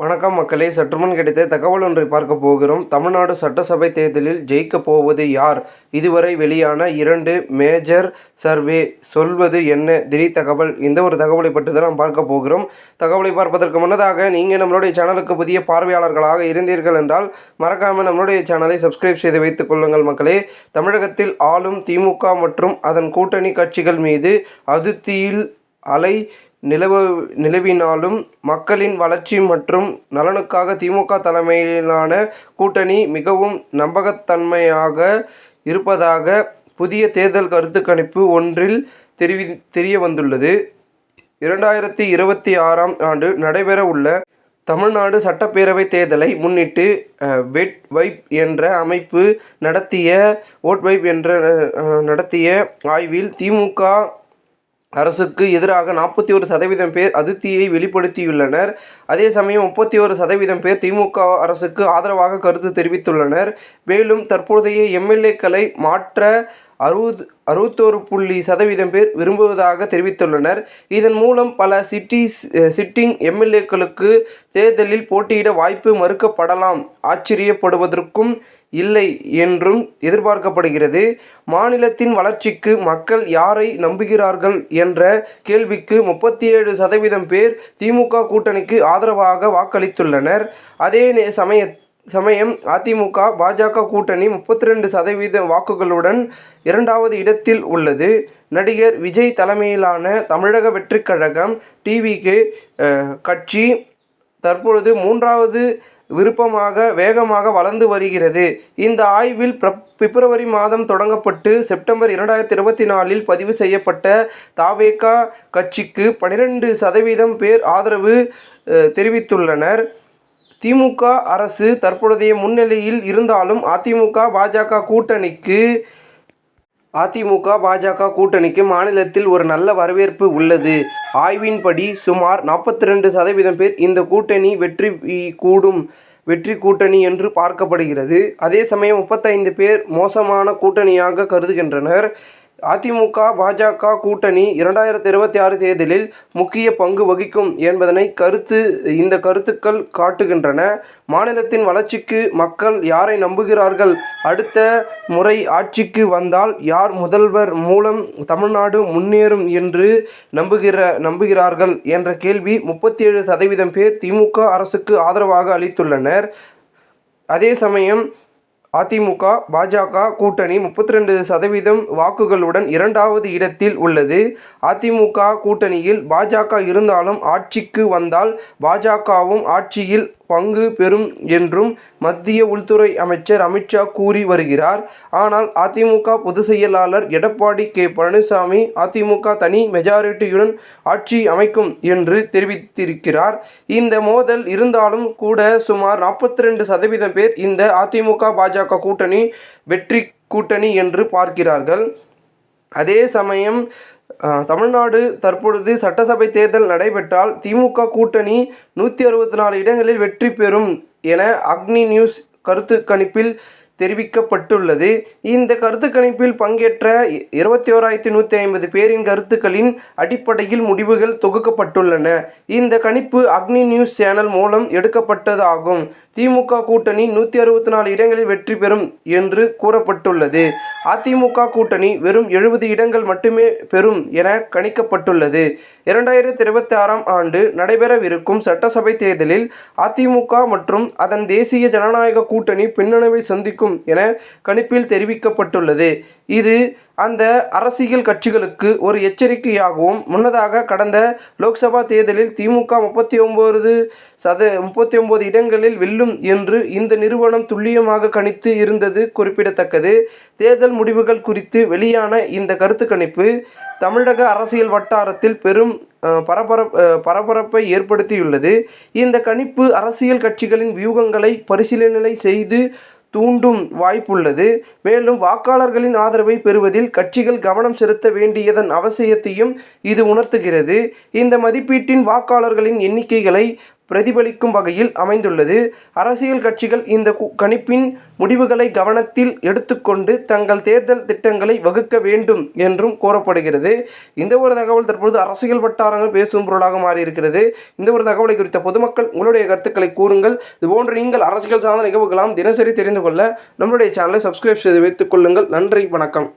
வணக்கம் மக்களே. சற்றுமுன் கிடைத்த தகவல் ஒன்றை பார்க்க போகிறோம். தமிழ்நாடு சட்டசபை தேர்தலில் ஜெயிக்கப் போவது யார்? இதுவரை வெளியான இரண்டு மேஜர் சர்வே சொல்வது என்ன? திடீர் தகவல். இந்த ஒரு தகவலை பற்றி தான் நாம் பார்க்க போகிறோம். தகவலை பார்ப்பதற்கு முன்னதாக நீங்கள் நம்மளுடைய சேனலுக்கு புதிய பார்வையாளர்களாக இருந்தீர்கள் என்றால் மறக்காமல் நம்மளுடைய சேனலை சப்ஸ்கிரைப் செய்து வைத்துக் கொள்ளுங்கள் மக்களே. தமிழகத்தில் ஆளும் திமுக மற்றும் அதன் கூட்டணி கட்சிகள் மீது அதிருப்தியில் அலை நிலவ நிலவினாலும் மக்களின் வளர்ச்சி மற்றும் நலனுக்காக திமுக தலைமையிலான கூட்டணி மிகவும் நம்பகத்தன்மையாக இருப்பதாக புதிய தேர்தல் கருத்து கணிப்பு ஒன்றில் தெரிவி தெரிய வந்துள்ளது இரண்டாயிரத்தி இருபத்தி ஆறாம் ஆண்டு நடைபெற உள்ள தமிழ்நாடு சட்டப்பேரவை தேர்தலை முன்னிட்டு வெட் வைப் என்ற அமைப்பு நடத்திய ஓட் வைப் என்ற நடத்திய ஆய்வில் திமுக அரசுக்கு எதிராக நாற்பத்தி ஒரு சதவீதம் பேர் அதிருப்தியை வெளிப்படுத்தியுள்ளனர். அதே சமயம் முப்பத்தி ஒரு சதவீதம் பேர் திமுக அரசுக்கு ஆதரவாக கருத்து தெரிவித்துள்ளனர். மேலும் தற்போதைய எம்எல்ஏக்களை மாற்ற அறுபது அறுபத்தோரு புள்ளி சதவீதம் பேர் விரும்புவதாக தெரிவித்துள்ளனர். இதன் மூலம் பல சிட்டி சிட்டிங் எம்எல்ஏக்களுக்கு தேர்தலில் போட்டியிட வாய்ப்பு மறுக்கப்படலாம். ஆச்சரியப்படுவதற்கும் இல்லை என்றும் எதிர்பார்க்கப்படுகிறது. மாநிலத்தின் வளர்ச்சிக்கு மக்கள் யாரை நம்புகிறார்கள் என்ற கேள்விக்கு முப்பத்தி ஏழு சதவீதம் பேர் திமுக கூட்டணிக்கு ஆதரவாக வாக்களித்துள்ளனர். அதே சமயத்தில் சமயம் அதிமுக பாஜக கூட்டணி முப்பத்தி ரெண்டு சதவீத வாக்குகளுடன் இரண்டாவது இடத்தில் உள்ளது. நடிகர் விஜய் தலைமையிலான தமிழக வெற்றிக் கழகம் டிவிக்கு கட்சி தற்பொழுது மூன்றாவது விருப்பமாக வேகமாக வளர்ந்து வருகிறது. இந்த ஆய்வில் பிப்ரவரி மாதம் தொடங்கப்பட்டு செப்டம்பர் இரண்டாயிரத்தி இருபத்தி நாலில் பதிவு செய்யப்பட்ட தாவேகா கட்சிக்கு பன்னிரெண்டு சதவீதம் பேர் ஆதரவு தெரிவித்துள்ளனர். திமுக அரசு தற்பொழுதைய முன்னிலையில் இருந்தாலும் அதிமுக பாஜக கூட்டணிக்கு அதிமுக பாஜக கூட்டணிக்கு மாநிலத்தில் ஒரு நல்ல வரவேற்பு உள்ளது. ஆய்வின்படி சுமார் நாற்பத்தி ரெண்டு சதவீதம் பேர் இந்த கூட்டணி வெற்றி கூடும் வெற்றி கூட்டணி என்று பார்க்கப்படுகிறது. அதே சமயம் முப்பத்தைந்து பேர் மோசமான கூட்டணியாக கருதுகின்றனர். அதிமுக பாஜக கூட்டணி இரண்டாயிரத்தி இருபத்தி ஆறு தேர்தலில் முக்கிய பங்கு வகிக்கும் என்பதனை கருத்து இந்த கருத்துக்கள் காட்டுகின்றன. மாநிலத்தின் வளர்ச்சிக்கு மக்கள் யாரை நம்புகிறார்கள்? அடுத்த முறை ஆட்சிக்கு வந்தால் யார் முதல்வர் மூலம் தமிழ்நாடு முன்னேறும் என்று நம்புகிற நம்புகிறார்கள் என்ற கேள்வி முப்பத்தி ஏழு சதவீதம் பேர் திமுக அரசுக்கு ஆதரவாக அளித்துள்ளனர். அதே சமயம் அதிமுக பாஜக கூட்டணி முப்பத்தி ரெண்டு சதவீதம் வாக்குகளுடன் இரண்டாவது இடத்தில் உள்ளது. அதிமுக கூட்டணியில் பாஜக இருந்தாலும் ஆட்சிக்கு வந்தால் பாஜகவும் ஆட்சியில் பங்கு பெறும் என்றும் மத்திய உள்துறை அமைச்சர் அமித்ஷா கூறி வருகிறார். ஆனால் அதிமுக பொதுச் செயலாளர் எடப்பாடி கே. பழனிசாமி அதிமுக தனி மெஜாரிட்டியுடன் ஆட்சி அமைக்கும் என்று தெரிவித்திருக்கிறார். இந்த மோதல் இருந்தாலும் கூட சுமார் நாற்பத்தி ரெண்டு சதவீதம் பேர் இந்த அதிமுக பாஜக கூட்டணி வெற்றி கூட்டணி என்று பார்க்கிறார்கள். அதே சமயம் தமிழ்நாடு தற்பொழுது சட்டசபை தேர்தல் நடைபெற்றால் திமுக கூட்டணி நூற்றி அறுபத்தி நாலு இடங்களில் வெற்றி பெறும் என அக்னி நியூஸ் கருத்து கணிப்பில் தெரிவிக்கப்பட்டுள்ளது. இந்த கருத்து கணிப்பில் பங்கேற்ற இருபத்தி ஓராயிரத்தி நூற்றி ஐம்பது பேரின் கருத்துக்களின் அடிப்படையில் முடிவுகள் தொகுக்கப்பட்டுள்ளன. இந்த கணிப்பு அக்னி நியூஸ் சேனல் மூலம் எடுக்கப்பட்டதாகும். திமுக கூட்டணி நூற்றி அறுபத்தி நாலு இடங்களில் வெற்றி பெறும் என்று கூறப்பட்டுள்ளது. அதிமுக கூட்டணி வெறும் எழுபது இடங்கள் மட்டுமே பெறும் என கணிக்கப்பட்டுள்ளது. இரண்டாயிரத்தி இருபத்தி ஆறாம் ஆண்டு நடைபெறவிருக்கும் சட்டசபை தேர்தலில் அதிமுக மற்றும் அதன் தேசிய ஜனநாயக கூட்டணி பின்னணவை சந்திக்கும் என கணிப்பில் தெரிவிக்கப்பட்டுள்ளது. இது அந்த அரசியல் கட்சிகளுக்கு ஒரு எச்சரிக்கையாகவும் முன்னதாக கடந்த லோக்சபா தேர்தலில் திமுக முப்பத்தி ஒன்பது சத முப்பத்தி ஒன்பது இடங்களில் வெல்லும் என்று இந்த நிறுவனம் துல்லியமாக கணித்து இருந்தது குறிப்பிடத்தக்கது. தேர்தல் முடிவுகள் குறித்து வெளியான இந்த கருத்து கணிப்பு தமிழக அரசியல் வட்டாரத்தில் பெரும் பரபர பரபரப் பரபரப்பை ஏற்படுத்தியுள்ளது. இந்த கணிப்பு அரசியல் கட்சிகளின் வியூகங்களை பரிசீலனை செய்து தூண்டும் வாய்ப்புள்ளது. மேலும் வாக்காளர்களின் ஆதரவை பெறுவதில் கட்சிகள் கவனம் செலுத்த வேண்டியதன் அவசியத்தையும் இது உணர்த்துகிறது. இந்த மதிப்பீட்டின் வாக்காளர்களின் எண்ணிக்கைகளை பிரதிபலிக்கும் வகையில் அமைந்துள்ளது. அரசியல் கட்சிகள் இந்த கணிப்பின் முடிவுகளை கவனத்தில் எடுத்துக்கொண்டு தங்கள் தேர்தல் திட்டங்களை வகுக்க வேண்டும் என்றும் கூறப்படுகிறது இந்த ஒரு தகவல் தற்பொழுது அரசியல் வட்டாரங்கள் பேசும் பொருளாக மாறியிருக்கிறது. இந்த ஒரு தகவலை குறித்த பொதுமக்கள் உங்களுடைய கருத்துக்களை கூறுங்கள். இதுபோன்று நீங்கள் அரசியல் சார்ந்த நிகழ்வுகளாம் தினசரி தெரிந்து கொள்ள நம்மளுடைய சேனலை சப்ஸ்கிரைப் செய்து வைத்துக் கொள்ளுங்கள். நன்றி வணக்கம்.